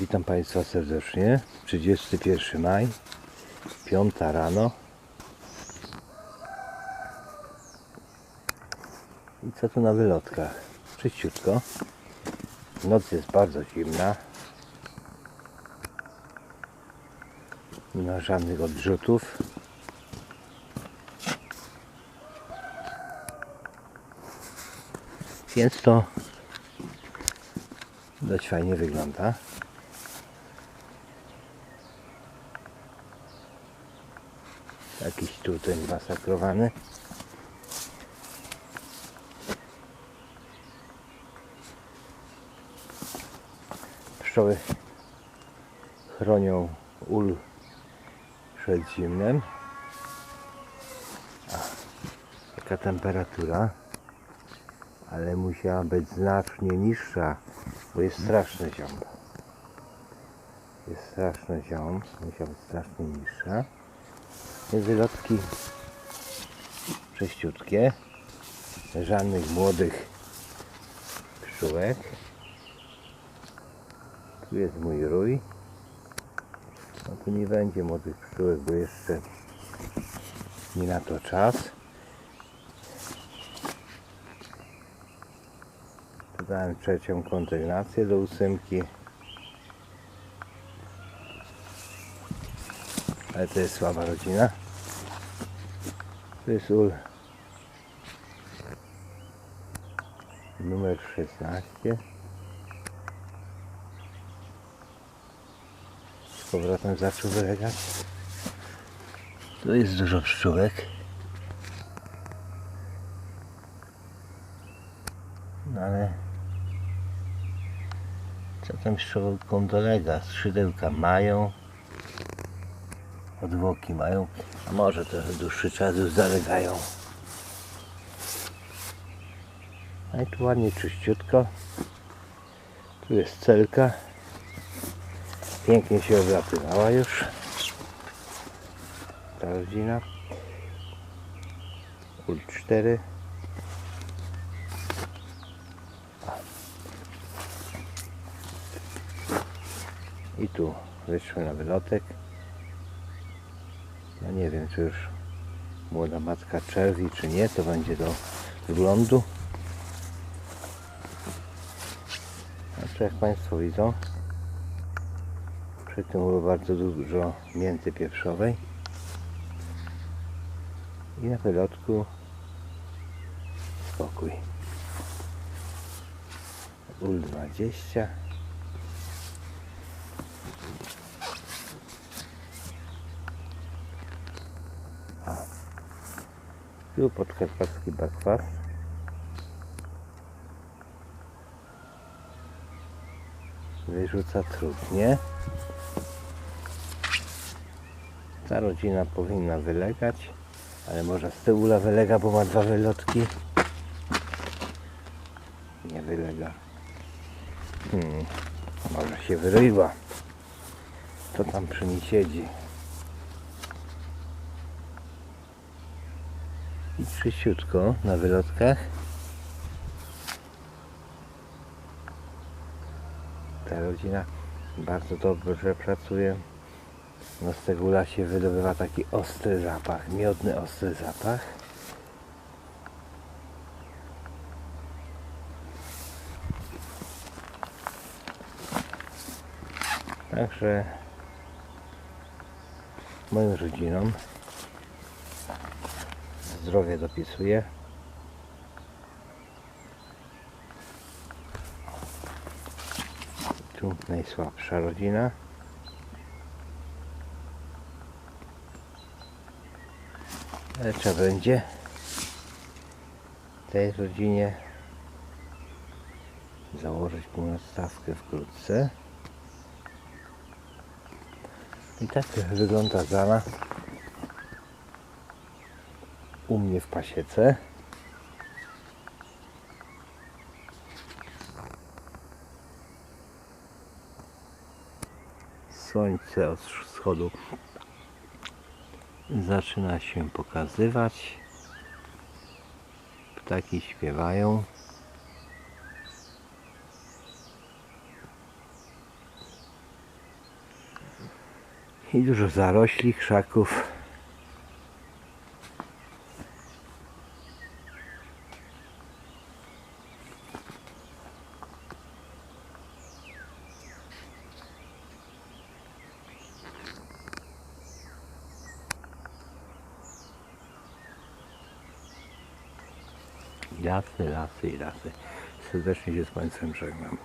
Witam Państwa serdecznie. 31 maj, 5 rano. I co tu na wylotkach? Czyściutko. Noc jest bardzo zimna. Nie ma żadnych odrzutów. Więc to dość fajnie wygląda. Jakiś tutaj masakrowany. Pszczoły chronią ul przed zimnem. A, jaka temperatura? Ale musiała być znacznie niższa, bo jest straszny ziom. Jest straszny ziom, musiała być strasznie niższa. Te wylotki prześciutkie, żadnych młodych pszczółek. Tu jest mój rój. No tu nie będzie młodych pszczółek, bo jeszcze nie na to czas. Dodałem trzecią kontygnację do ósemki. Ale to jest słaba rodzina. To jest ul numer 16. Z powrotem zaczął wylegać. Tu jest dużo pszczółek. No ale co tam pszczółkom dolega? Skrzydełka mają, odwłoki mają, a może trochę dłuższy czas już zalegają. A i tu ładnie czyściutko. Tu jest celka. Pięknie się oblatywała już. Ta rodzina. Ul 4. I tu wyszły na wylotek. Nie wiem, czy już młoda matka czerwi, czy nie. To będzie do wyglądu. Tu jak Państwo widzą, przy tym było bardzo dużo mięty pieprzowej. I na wylotku spokój. Ul 20. Tu podkarpacki bakwas. Wyrzuca trudnie. Ta rodzina powinna wylegać, ale może z tyłu wylega, bo ma dwa wylotki. Nie wylega. Hmm, może się wyrywa. To tam przy niej siedzi. I czyściutko na wylotkach. Ta rodzina bardzo dobrze pracuje. No z tego ula się wydobywa taki ostry zapach, miodny ostry zapach. Także moją rodzinom zdrowie dopisuję. Tu najsłabsza rodzina. Ale trzeba będzie tej rodzinie założyć półnastawkę wkrótce. I tak wygląda zala u mnie w pasiece. Słońce od wschodu zaczyna się pokazywać. Ptaki śpiewają. i dużo zarośli, krzaków. Lasy, lasy i lasy. Serdecznie się z Państwem żegnam.